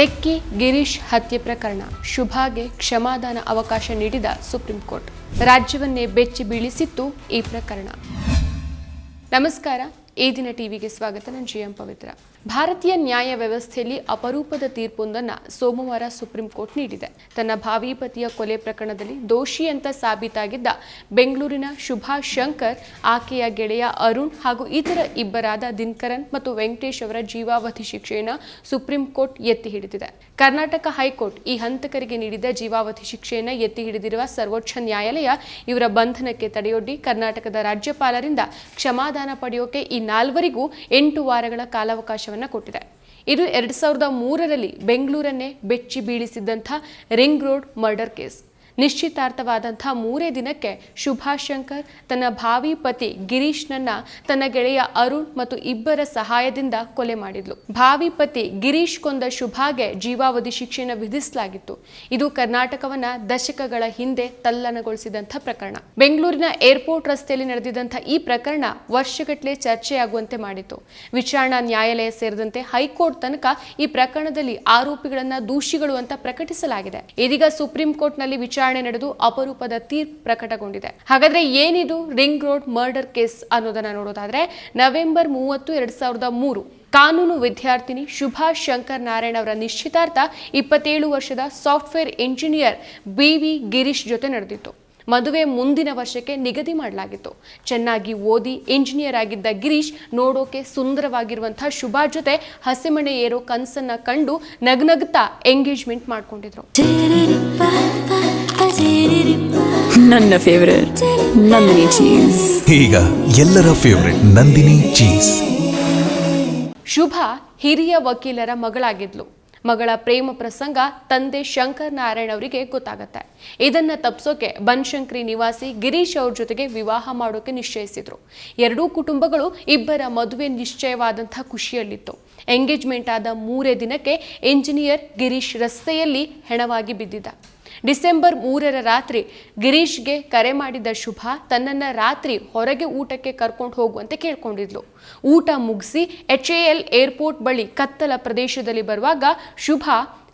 Techie Girish ಹತ್ಯೆ ಪ್ರಕರಣ. ಶುಭಾಗೆ ಕ್ಷಮಾದಾನ ಅವಕಾಶ ನೀಡಿದ ಸುಪ್ರೀಂ ಕೋರ್ಟ್. ರಾಜ್ಯವನ್ನೇ ಬೆಚ್ಚಿ ಬೀಳಿಸಿತ್ತು ಈ ಪ್ರಕರಣ. ನಮಸ್ಕಾರ. ಈ ದಿನ ಟಿವಿಗೆ ಸ್ವಾಗತ. ನಾನು ಜಿ ಎಂ ಪವಿತ್ರ. ಭಾರತೀಯ ನ್ಯಾಯ ವ್ಯವಸ್ಥೆಯಲ್ಲಿ ಅಪರೂಪದ ತೀರ್ಪೊಂದನ್ನು ಸೋಮವಾರ ಸುಪ್ರೀಂ ಕೋರ್ಟ್ ನೀಡಿದೆ. ತನ್ನ ಭಾವಿ ಪತಿಯ ಕೊಲೆ ಪ್ರಕರಣದಲ್ಲಿ ದೋಷಿ ಅಂತ ಸಾಬೀತಾಗಿದ್ದ ಬೆಂಗಳೂರಿನ ಶುಭಾ ಶಂಕರ್, ಆಕೆಯ ಗೆಳೆಯ ಅರುಣ್ ಹಾಗೂ ಇತರ ಇಬ್ಬರಾದ ದಿನಕರನ್ ಮತ್ತು ವೆಂಕಟೇಶ್ ಅವರ ಜೀವಾವಧಿ ಶಿಕ್ಷೆಯನ್ನು ಸುಪ್ರೀಂ ಕೋರ್ಟ್ ಎತ್ತಿ ಹಿಡಿದಿದೆ. ಕರ್ನಾಟಕ ಹೈಕೋರ್ಟ್ ಈ ಹಂತಕರಿಗೆ ನೀಡಿದ ಜೀವಾವಧಿ ಶಿಕ್ಷೆಯನ್ನು ಎತ್ತಿ ಹಿಡಿದಿರುವ ಸರ್ವೋಚ್ಚ ನ್ಯಾಯಾಲಯ ಇವರ ಬಂಧನಕ್ಕೆ ತಡೆಯೊಡ್ಡಿ ಕರ್ನಾಟಕದ ರಾಜ್ಯಪಾಲರಿಂದ ಕ್ಷಮಾದಾನ ಪಡೆಯೋಕೆ ಈ ನಾಲ್ವರಿಗೂ ಎಂಟು ವಾರಗಳ ಕಾಲಾವಕಾಶವನ್ನು ಕೊಟ್ಟಿದೆ. ಇದು ಎರಡು ಸಾವಿರದ ಮೂರರಲ್ಲಿ ಬೆಂಗಳೂರನ್ನೇ ಬೆಚ್ಚಿ ಬೀಳಿಸಿದ್ದಂಥ ರಿಂಗ್ ರೋಡ್ ಮರ್ಡರ್ ಕೇಸ್. ನಿಶ್ಚಿತಾರ್ಥವಾದಂಥ ಮೂರೇ ದಿನಕ್ಕೆ ಶುಭಾಶಂಕರ್ ಶಂಕರ್ ತನ್ನ ಭಾವಿ ಪತಿ ಗಿರೀಶ್ನನ್ನ ತನ್ನ ಗೆಳೆಯ ಅರುಣ್ ಮತ್ತು ಇಬ್ಬರ ಸಹಾಯದಿಂದ ಕೊಲೆ ಮಾಡಿದ್ಲು. ಭಾವಿ ಪತಿ ಗಿರೀಶ್ ಕೊಂದ ಶುಭಾಗೆ ಜೀವಾವಧಿ ಶಿಕ್ಷೆಯನ್ನು ವಿಧಿಸಲಾಗಿತ್ತು. ಇದು ಕರ್ನಾಟಕವನ್ನ ದಶಕಗಳ ಹಿಂದೆ ತಲ್ಲಣಗೊಳಿಸಿದಂಥ ಪ್ರಕರಣ. ಬೆಂಗಳೂರಿನ ಏರ್ಪೋರ್ಟ್ ರಸ್ತೆಯಲ್ಲಿ ನಡೆದಿದ್ದಂಥ ಈ ಪ್ರಕರಣ ವರ್ಷಗಟ್ಟಲೆ ಚರ್ಚೆಯಾಗುವಂತೆ ಮಾಡಿತು ವಿಚಾರಣಾ ನ್ಯಾಯಾಲಯ ಸೇರಿದಂತೆ ಹೈಕೋರ್ಟ್ ತನಕ ಈ ಪ್ರಕರಣದಲ್ಲಿ ಆರೋಪಿಗಳನ್ನ ದೂಷಿಗಳು ಅಂತ ಪ್ರಕಟಿಸಲಾಗಿದೆ. ಇದೀಗ ಸುಪ್ರೀಂ ಕೋರ್ಟ್ನಲ್ಲಿ ವಿಚಾರಣೆ ನಡೆದು ಅಪರೂಪದ ತೀರ್ಪು ಪ್ರಕಟಗೊಂಡಿದೆ. ಹಾಗಾದ್ರೆ ಏನಿದು ರಿಂಗ್ ರೋಡ್ ಮರ್ಡರ್ ಕೇಸ್ ಅನ್ನೋದನ್ನ ನೋಡೋದಾದ್ರೆ ನವೆಂಬರ್ ಮೂವತ್ತು, ಎರಡ್ ಸಾವಿರದ ಮೂರು. ಕಾನೂನು ವಿದ್ಯಾರ್ಥಿನಿ ಶುಭಾ ಶಂಕರ್ ನಾರಾಯಣ್ ಅವರ ನಿಶ್ಚಿತಾರ್ಥ ಇಪ್ಪತ್ತೇಳು ವರ್ಷದ software engineer B V Girish ಜೊತೆ ನಡೆದಿತ್ತು. ಮದುವೆ ಮುಂದಿನ ವರ್ಷಕ್ಕೆ ನಿಗದಿ ಮಾಡಲಾಗಿತ್ತು. ಚೆನ್ನಾಗಿ ಓದಿ ಇಂಜಿನಿಯರ್ ಆಗಿದ್ದ ಗಿರೀಶ್ ನೋಡೋಕೆ ಸುಂದರವಾಗಿರುವಂತಹ ಶುಭಾ ಜೊತೆ ಹಸಿಮಣೆ ಏರೋ ಕನಸನ್ನ ಕಂಡು ನಗ್ನಗ್ತಾ ಎಂಗೇಜ್ಮೆಂಟ್ ಮಾಡ್ಕೊಂಡಿದ್ರು. ನನ್ನ ಫೇವರೇಟ್ ನಂದಿನಿ ಚೀಸ್ ಈಗ ಎಲ್ಲರ ಫೇವರೇಟ್ ನಂದಿನಿ ಚೀಸ್ ಶುಭ ಹಿರಿಯ ವಕೀಲರ ಮಗಳಾಗಿದ್ಲು. ಮಗಳ ಪ್ರೇಮ ಪ್ರಸಂಗ ತಂದೆ ಶಂಕರ್ ನಾರಾಯಣ್ ಅವರಿಗೆ ಗೊತ್ತಾಗತ್ತೆ. ಇದನ್ನ ತಪ್ಸೋಕೆ ಬನ್ಶಂಕರಿ ನಿವಾಸಿ ಗಿರೀಶ್ ಅವ್ರ ಜೊತೆಗೆ ವಿವಾಹ ಮಾಡೋಕೆ ನಿಶ್ಚಯಿಸಿದ್ರು. ಎರಡೂ ಕುಟುಂಬಗಳು ಇಬ್ಬರ ಮದುವೆ ನಿಶ್ಚಯವಾದಂಥ ಖುಷಿಯಲ್ಲಿತ್ತು. ಎಂಗೇಜ್ಮೆಂಟ್ ಆದ ಮೂರೇ ದಿನಕ್ಕೆ ಇಂಜಿನಿಯರ್ ಗಿರೀಶ್ ರಸ್ತೆಯಲ್ಲಿ ಹೆಣವಾಗಿ ಬಿದ್ದಿದ್ದ. ಡಿಸೆಂಬರ್ ಮೂರರ ರಾತ್ರಿ ಗಿರೀಶ್ಗೆ ಕರೆ ಮಾಡಿದ ಶುಭ ತನ್ನನ್ನು ರಾತ್ರಿ ಹೊರಗೆ ಊಟಕ್ಕೆ ಕರ್ಕೊಂಡು ಹೋಗುವಂತೆ ಕೇಳ್ಕೊಂಡಿದ್ಲು. ಊಟ ಮುಗಿಸಿ ಎಚ್ ಎ ಎಲ್ ಏರ್ಪೋರ್ಟ್ ಬಳಿ ಕತ್ತಲ ಪ್ರದೇಶದಲ್ಲಿ ಬರುವಾಗ ಶುಭ,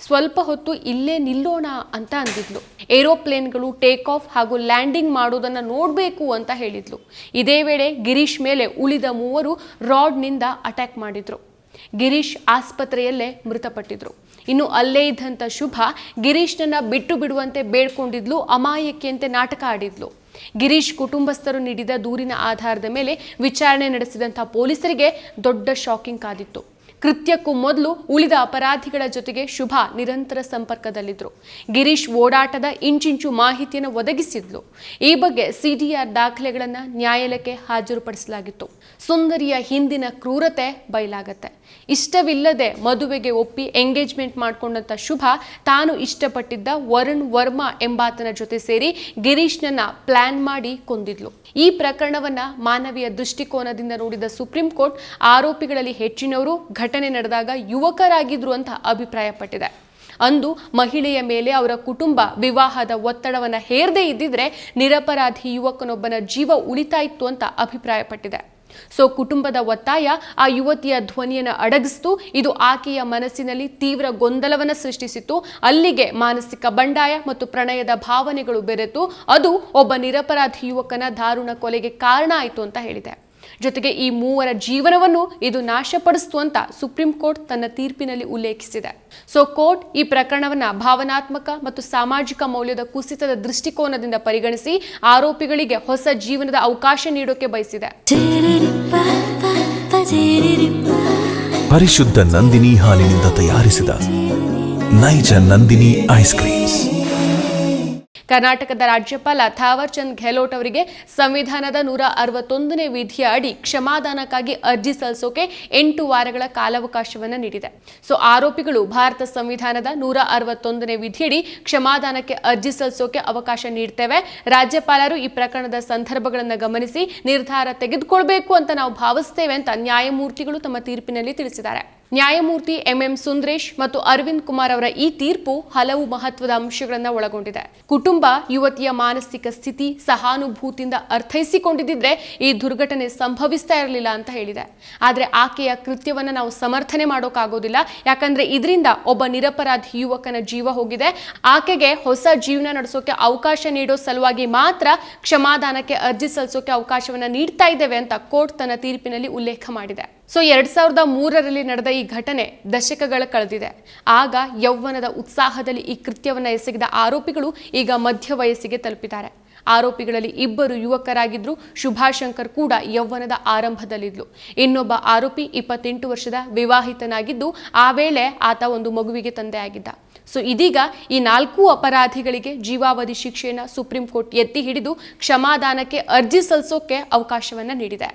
ಸ್ವಲ್ಪ ಹೊತ್ತು ಇಲ್ಲೇ ನಿಲ್ಲೋಣ ಅಂತ ಅಂದಿದ್ಲು. ಏರೋಪ್ಲೇನ್ಗಳು ಟೇಕ್ ಆಫ್ ಹಾಗೂ ಲ್ಯಾಂಡಿಂಗ್ ಮಾಡೋದನ್ನು ನೋಡಬೇಕು ಅಂತ ಹೇಳಿದ್ಲು. ಇದೇ ವೇಳೆ ಗಿರೀಶ್ ಮೇಲೆ ಉಳಿದ ಮೂವರು ರಾಡ್ನಿಂದ ಅಟ್ಯಾಕ್ ಮಾಡಿದ್ರು. ಗಿರೀಶ್ ಆಸ್ಪತ್ರೆಯಲ್ಲೇ ಮೃತಪಟ್ಟಿದ್ರು. ಇನ್ನು ಅಲ್ಲೇ ಇದ್ದಂಥ ಶುಭ ಗಿರೀಶ್ನನ್ನ ಬಿಟ್ಟು ಬಿಡುವಂತೆ ಬೇಡ್ಕೊಂಡಿದ್ಲು, ಅಮಾಯಕಿಯಂತೆ ನಾಟಕ ಆಡಿದ್ಲು. ಗಿರೀಶ್ ಕುಟುಂಬಸ್ಥರು ನೀಡಿದ ದೂರಿನ ಆಧಾರದ ಮೇಲೆ ವಿಚಾರಣೆ ನಡೆಸಿದಂಥ ಪೊಲೀಸರಿಗೆ ದೊಡ್ಡ ಶಾಕಿಂಗ್ ಕಾದಿತ್ತು. ಕೃತ್ಯಕ್ಕೂ ಮೊದಲು ಉಳಿದ ಅಪರಾಧಿಗಳ ಜೊತೆಗೆ ಶುಭ ನಿರಂತರ ಸಂಪರ್ಕದಲ್ಲಿದ್ದರು ಗಿರೀಶ್ ಓಡಾಟದ ಇಂಚಿಂಚು ಮಾಹಿತಿಯನ್ನು ಒದಗಿಸಿದ್ಲು. ಈ ಬಗ್ಗೆ ಸಿಡಿಆರ್ ದಾಖಲೆಗಳನ್ನು ನ್ಯಾಯಾಲಯಕ್ಕೆ ಹಾಜರುಪಡಿಸಲಾಗಿತ್ತು. ಸುಂದರಿಯ ಹಿಂದಿನ ಕ್ರೂರತೆ ಬಯಲಾಗತ್ತೆ. ಇಷ್ಟವಿಲ್ಲದೆ ಮದುವೆಗೆ ಒಪ್ಪಿ ಎಂಗೇಜ್ಮೆಂಟ್ ಮಾಡಿಕೊಂಡಂತ ಶುಭ ತಾನು ಇಷ್ಟಪಟ್ಟಿದ್ದ ವರುಣ್ ವರ್ಮಾ ಎಂಬಾತನ ಜೊತೆ ಸೇರಿ ಗಿರೀಶ್ನನ್ನ ಪ್ಲಾನ್ ಮಾಡಿ ಕೊಂದಿದ್ಲು. ಈ ಪ್ರಕರಣವನ್ನ ಮಾನವೀಯ ದೃಷ್ಟಿಕೋನದಿಂದ ನೋಡಿದ ಸುಪ್ರೀಂ ಕೋರ್ಟ್ ಆರೋಪಿಗಳಲ್ಲಿ ಹೆಚ್ಚಿನವರು ಘಟನೆ ನಡೆದಾಗ ಯುವಕರಾಗಿದ್ರು ಅಂತ ಅಭಿಪ್ರಾಯಪಟ್ಟಿದೆ. ಅಂದು ಮಹಿಳೆಯ ಮೇಲೆ ಅವರ ಕುಟುಂಬ ವಿವಾಹದ ಒತ್ತಡವನ್ನು ಹೇರದೇ ಇದ್ದಿದ್ರೆ ನಿರಪರಾಧಿ ಯುವಕನೊಬ್ಬನ ಜೀವ ಉಳಿತಾಯಿತ್ತು ಅಂತ ಅಭಿಪ್ರಾಯಪಟ್ಟಿದೆ. ಸೊ ಕುಟುಂಬದ ಒತ್ತಾಯ ಆ ಯುವತಿಯ ಧ್ವನಿಯನ್ನು ಅಡಗಿಸ್ತು, ಇದು ಆಕೆಯ ಮನಸ್ಸಿನಲ್ಲಿ ತೀವ್ರ ಗೊಂದಲವನ್ನು ಸೃಷ್ಟಿಸಿತು ಅಲ್ಲಿಗೆ ಮಾನಸಿಕ ಬಂಡಾಯ ಮತ್ತು ಪ್ರಣಯದ ಭಾವನೆಗಳು ಬೆರೆತು, ಅದು ಒಬ್ಬ ನಿರಪರಾಧಿ ಯುವಕನ ದಾರುಣ ಕೊಲೆಗೆ ಕಾರಣ ಆಯಿತು ಅಂತ ಹೇಳಿದೆ. ಜೊತೆಗೆ ಈ ಮೂವರ ಜೀವನವನ್ನು ಇದು ನಾಶಪಡಿಸ್ತು ಅಂತ ಸುಪ್ರೀಂ ಕೋರ್ಟ್ ತನ್ನ ತೀರ್ಪಿನಲ್ಲಿ ಉಲ್ಲೇಖಿಸಿದೆ. ಸೊ ಕೋರ್ಟ್ ಈ ಪ್ರಕರಣವನ್ನ ಭಾವನಾತ್ಮಕ ಮತ್ತು ಸಾಮಾಜಿಕ ಮೌಲ್ಯದ ಕುಸಿತದ ದೃಷ್ಟಿಕೋನದಿಂದ ಪರಿಗಣಿಸಿ ಆರೋಪಿಗಳಿಗೆ ಹೊಸ ಜೀವನದ ಅವಕಾಶ ನೀಡೋಕೆ ಬಯಸಿದೆ. ಪರಿಶುದ್ಧ ನಂದಿನಿ ಹಾಲಿನಿಂದ ತಯಾರಿಸಿದ ನೈಜ ನಂದಿನಿ ಐಸ್ ಕ್ರೀಮ್ಸ್. ಕರ್ನಾಟಕದ ರಾಜ್ಯಪಾಲ ಥಾವರ್ ಚಂದ್ ಗೆಹ್ಲೋಟ್ ಅವರಿಗೆ ಸಂವಿಧಾನದ ನೂರ ಅರವತ್ತೊಂದನೇ ವಿಧಿಯ ಅಡಿ ಕ್ಷಮಾದಾನಕ್ಕಾಗಿ ಅರ್ಜಿ ಸಲ್ಲಿಸೋಕೆ ಎಂಟು ವಾರಗಳ ಕಾಲಾವಕಾಶವನ್ನು ನೀಡಿದೆ. ಸೊ, ಆರೋಪಿಗಳು ಭಾರತ ಸಂವಿಧಾನದ ನೂರ ಅರವತ್ತೊಂದನೇ ವಿಧಿಯಡಿ ಕ್ಷಮಾದಾನಕ್ಕೆ ಅರ್ಜಿ ಸಲ್ಲಿಸೋಕೆ ಅವಕಾಶ ನೀಡ್ತೇವೆ. ರಾಜ್ಯಪಾಲರು ಈ ಪ್ರಕರಣದ ಸಂದರ್ಭಗಳನ್ನು ಗಮನಿಸಿ ನಿರ್ಧಾರ ತೆಗೆದುಕೊಳ್ಬೇಕು ಅಂತ ನಾವು ಭಾವಿಸ್ತೇವೆ ಅಂತ ನ್ಯಾಯಮೂರ್ತಿಗಳು ತಮ್ಮ ತೀರ್ಪಿನಲ್ಲಿ ತಿಳಿಸಿದ್ದಾರೆ. ನ್ಯಾಯಮೂರ್ತಿ ಎಂಎಂ ಸುಂದರೇಶ್ ಮತ್ತು ಅರವಿಂದ್ ಕುಮಾರ್ ಅವರ ಈ ತೀರ್ಪು ಹಲವು ಮಹತ್ವದ ಅಂಶಗಳನ್ನು ಒಳಗೊಂಡಿದೆ. ಕುಟುಂಬ, ಯುವತಿಯ ಮಾನಸಿಕ ಸ್ಥಿತಿ, ಸಹಾನುಭೂತಿಯಿಂದ ಅರ್ಥೈಸಿಕೊಂಡಿದ್ದರೆ ಈ ದುರ್ಘಟನೆ ಸಂಭವಿಸ್ತಾ ಇರಲಿಲ್ಲ ಅಂತ ಹೇಳಿದೆ. ಆದರೆ ಆಕೆಯ ಕೃತ್ಯವನ್ನು ನಾವು ಸಮರ್ಥನೆ ಮಾಡೋಕ್ಕಾಗೋದಿಲ್ಲ ಯಾಕಂದ್ರೆ ಇದರಿಂದ ಒಬ್ಬ ನಿರಪರಾಧಿ ಯುವಕನ ಜೀವ ಹೋಗಿದೆ. ಆಕೆಗೆ ಹೊಸ ಜೀವನ ನಡೆಸೋಕೆ ಅವಕಾಶ ನೀಡೋ ಸಲುವಾಗಿ ಮಾತ್ರ ಕ್ಷಮಾದಾನಕ್ಕೆ ಅರ್ಜಿ ಸಲ್ಲಿಸೋಕೆ ಅವಕಾಶವನ್ನ ನೀಡ್ತಾ ಇದ್ದೇವೆ ಅಂತ ಕೋರ್ಟ್ ತನ್ನ ತೀರ್ಪಿನಲ್ಲಿ ಉಲ್ಲೇಖ ಮಾಡಿದೆ. ಸೊ ಎರಡ್ ಸಾವಿರದ ಮೂರರಲ್ಲಿ ನಡೆದ ಈ ಘಟನೆ ದಶಕಗಳ ಕಳೆದಿದೆ. ಆಗ ಯೌವನದ ಉತ್ಸಾಹದಲ್ಲಿ ಈ ಕೃತ್ಯವನ್ನ ಎಸಗಿದ ಆರೋಪಿಗಳು ಈಗ ಮಧ್ಯ ವಯಸ್ಸಿಗೆ ತಲುಪಿದ್ದಾರೆ. ಆರೋಪಿಗಳಲ್ಲಿ ಇಬ್ಬರು ಯುವಕರಾಗಿದ್ದರು ಶುಭಾಶಂಕರ್ ಕೂಡ ಯೌವನದ ಆರಂಭದಲ್ಲಿದ್ಲು. ಇನ್ನೊಬ್ಬ ಆರೋಪಿ ಇಪ್ಪತ್ತೆಂಟು ವರ್ಷದ ವಿವಾಹಿತನಾಗಿದ್ದು, ಆ ವೇಳೆ ಆತ ಒಂದು ಮಗುವಿಗೆ ತಂದೆಯಾಗಿದ್ದ. ಸೊ ಇದೀಗ ಈ ನಾಲ್ಕು ಅಪರಾಧಿಗಳಿಗೆ ಜೀವಾವಧಿ ಶಿಕ್ಷೆಯನ್ನು ಸುಪ್ರೀಂ ಕೋರ್ಟ್ ಎತ್ತಿ ಹಿಡಿದು ಕ್ಷಮಾದಾನಕ್ಕೆ ಅರ್ಜಿ ಸಲ್ಲಿಸೋಕೆ ಅವಕಾಶವನ್ನ ನೀಡಿದೆ.